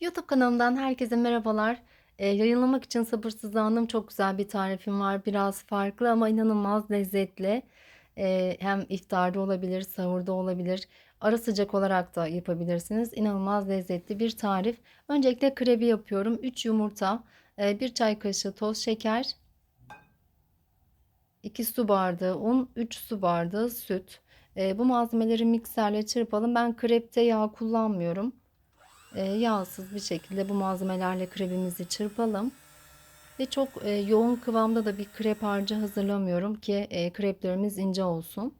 YouTube kanalımdan herkese merhabalar. Eee, yayınlamak için sabırsızlandım. Çok güzel bir tarifim var. Biraz farklı ama inanılmaz lezzetli. Eee, hem iftarda olabilir, sahurda olabilir. Ara sıcak olarak da yapabilirsiniz. İnanılmaz lezzetli bir tarif. Öncelikle krebi yapıyorum. 3 yumurta, eee, 1 çay kaşığı toz şeker, 2 su bardağı un, 3 su bardağı süt. Eee, bu malzemeleri mikserle çırpalım. Ben krepte yağ kullanmıyorum. Eee, yağsız bir şekilde bu malzemelerle krebimizi çırpalım. Ve çok e, yoğun kıvamda da bir krep harcı hazırlamıyorum ki e, kreplerimiz ince olsun.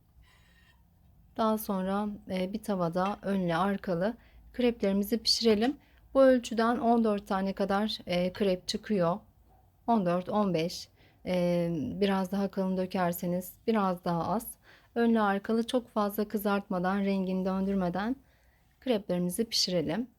Daha sonra e, bir tavada önlü arkalı kreplerimizi pişirelim. Bu ölçüden 14 tane kadar krep çıkıyor. 14-15 e, biraz daha kalın dökerseniz biraz daha az. Önlü arkalı çok fazla kızartmadan rengini döndürmeden kreplerimizi pişirelim.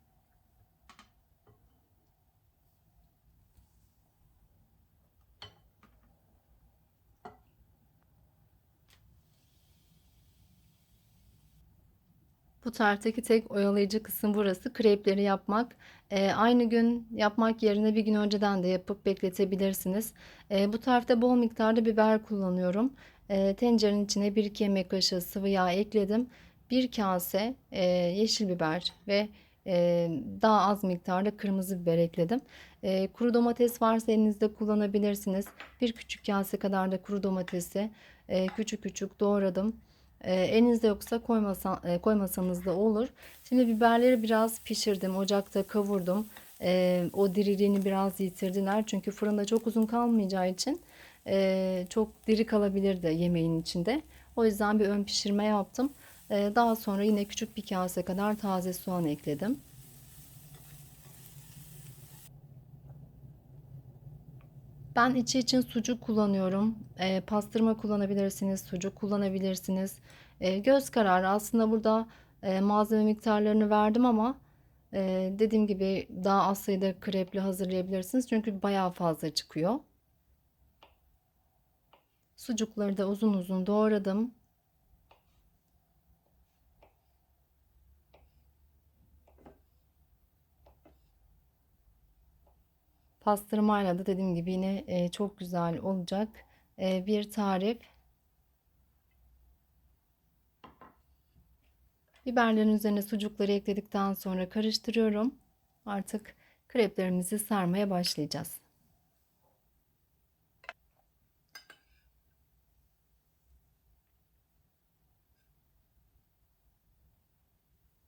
Bu tarifteki tek oyalayıcı kısım burası. Krepleri yapmak. Ee, aynı gün yapmak yerine bir gün önceden de yapıp bekletebilirsiniz. Ee, bu tarifte bol miktarda biber kullanıyorum. Ee, tencerenin içine 1-2 yemek kaşığı sıvı yağ ekledim. Bir kase e, yeşil biber ve e, daha az miktarda kırmızı biber ekledim. E, kuru domates varsa elinizde kullanabilirsiniz. Bir küçük kase kadar da kuru domatesi e, küçük küçük doğradım. E, elinizde yoksa koymasa, e, koymasanız da olur. Şimdi biberleri biraz pişirdim. Ocakta kavurdum. E, o diriliğini biraz yitirdiler. Çünkü fırında çok uzun kalmayacağı için e, çok diri kalabilir de yemeğin içinde. O yüzden bir ön pişirme yaptım. E, daha sonra yine küçük bir kase kadar taze soğan ekledim. Ben içi için sucuk kullanıyorum. E, pastırma kullanabilirsiniz, sucuk kullanabilirsiniz. E, göz kararı aslında burada e, malzeme miktarlarını verdim ama e, dediğim gibi daha az sayıda krepli hazırlayabilirsiniz. Çünkü bayağı fazla çıkıyor. Sucukları da uzun uzun doğradım. Pastırmayla da dediğim gibi yine e, çok güzel olacak e, bir tarif. Biberlerin üzerine sucukları ekledikten sonra karıştırıyorum. Artık kreplerimizi sarmaya başlayacağız.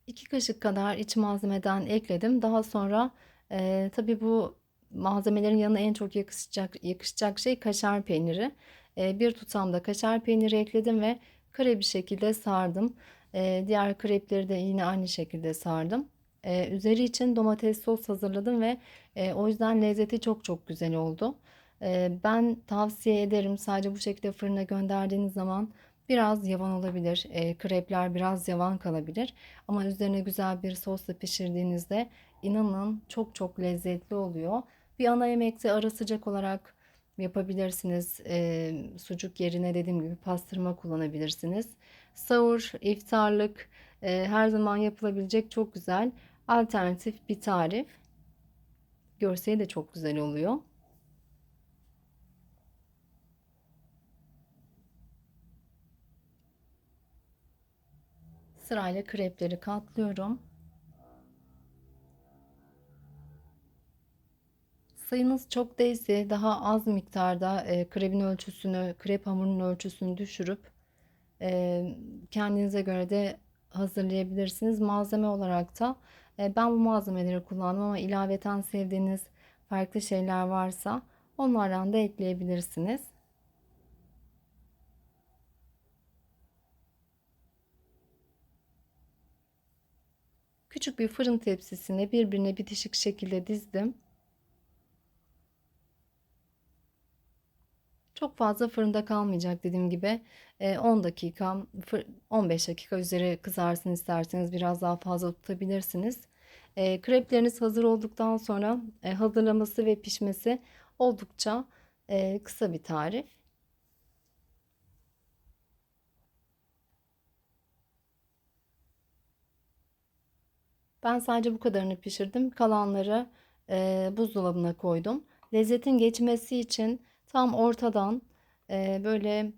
İki kaşık kadar iç malzemeden ekledim. Daha sonra e, tabii bu malzemelerin yanına en çok yakışacak, yakışacak şey kaşar peyniri. E, bir tutamda kaşar peyniri ekledim ve kare bir şekilde sardım. E, diğer krepleri de yine aynı şekilde sardım. E, üzeri için domates sos hazırladım ve e, o yüzden lezzeti çok çok güzel oldu. E, ben tavsiye ederim sadece bu şekilde fırına gönderdiğiniz zaman biraz yavan olabilir. E, krepler biraz yavan kalabilir. Ama üzerine güzel bir sosla pişirdiğinizde inanın çok çok lezzetli oluyor. Bir ana yemekte ara sıcak olarak yapabilirsiniz. E, sucuk yerine dediğim gibi pastırma kullanabilirsiniz. Sahur, iftarlık e, her zaman yapılabilecek çok güzel alternatif bir tarif. Görseli de çok güzel oluyor. Sırayla krepleri katlıyorum. Sayınız çok değilse daha az miktarda e, krebin ölçüsünü, krep hamurunun ölçüsünü düşürüp e, kendinize göre de hazırlayabilirsiniz. Malzeme olarak da e, ben bu malzemeleri kullandım ama ilaveten sevdiğiniz farklı şeyler varsa onlardan da ekleyebilirsiniz. Küçük bir fırın tepsisine birbirine bitişik şekilde dizdim. Çok fazla fırında kalmayacak dediğim gibi. 10 dakika, 15 dakika üzeri kızarsın isterseniz biraz daha fazla tutabilirsiniz. Krepleriniz hazır olduktan sonra hazırlaması ve pişmesi oldukça kısa bir tarif. Ben sadece bu kadarını pişirdim. Kalanları e, buzdolabına koydum. Lezzetin geçmesi için tam ortadan e, böyle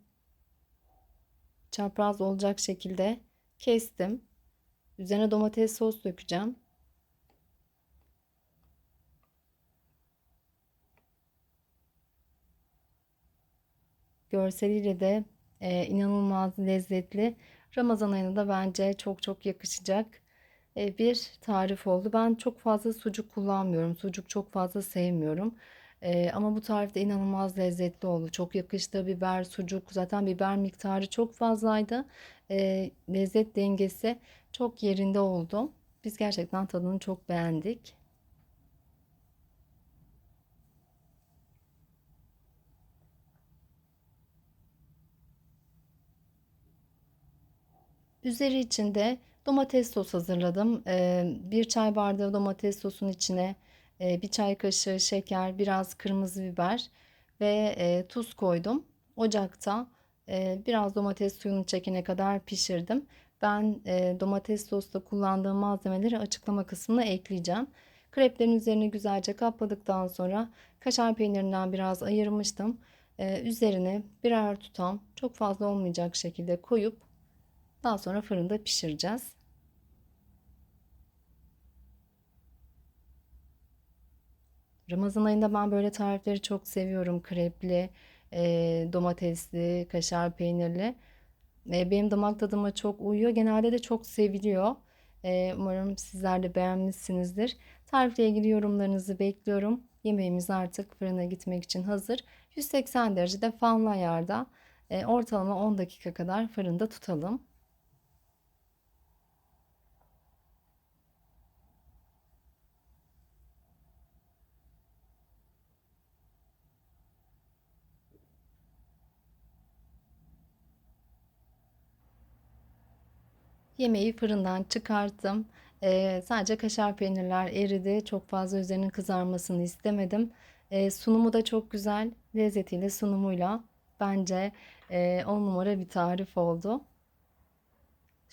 çapraz olacak şekilde kestim. Üzerine domates sos dökeceğim. Görseliyle de e, inanılmaz lezzetli. Ramazan ayına da bence çok çok yakışacak e, bir tarif oldu. Ben çok fazla sucuk kullanmıyorum. Sucuk çok fazla sevmiyorum. E, ama bu tarifte inanılmaz lezzetli oldu. Çok yakıştı biber, sucuk. Zaten biber miktarı çok fazlaydı. E, lezzet dengesi çok yerinde oldu. Biz gerçekten tadını çok beğendik. Üzeri için de domates sos hazırladım. Ee, bir çay bardağı domates sosun içine bir çay kaşığı şeker, biraz kırmızı biber ve e, tuz koydum. Ocakta e, biraz domates suyunu çekene kadar pişirdim. Ben domates sosta kullandığım malzemeleri açıklama kısmına ekleyeceğim. Kreplerin üzerini güzelce kapladıktan sonra kaşar peynirinden biraz ayırmıştım. Üzerine birer tutam çok fazla olmayacak şekilde koyup daha sonra fırında pişireceğiz. Ramazan ayında ben böyle tarifleri çok seviyorum. Krepli, e, domatesli, kaşar peynirli. E, benim damak tadıma çok uyuyor. Genelde de çok seviliyor. E, umarım sizler de beğenmişsinizdir. Tarifle ilgili yorumlarınızı bekliyorum. Yemeğimiz artık fırına gitmek için hazır. 180 derecede fanlı ayarda e, ortalama 10 dakika kadar fırında tutalım. Yemeği fırından çıkarttım. Ee, sadece kaşar peynirler eridi. Çok fazla üzerinin kızarmasını istemedim. Ee, sunumu da çok güzel. Lezzetiyle sunumuyla bence e, on numara bir tarif oldu.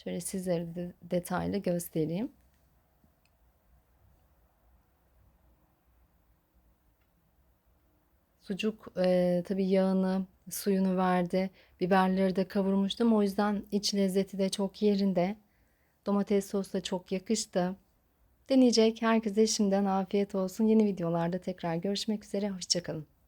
Şöyle sizlere de detaylı göstereyim. Sucuk e, tabii yağını, suyunu verdi. Biberleri de kavurmuştum. O yüzden iç lezzeti de çok yerinde. Domates sos da çok yakıştı. Deneyecek herkese şimdiden afiyet olsun. Yeni videolarda tekrar görüşmek üzere. Hoşçakalın.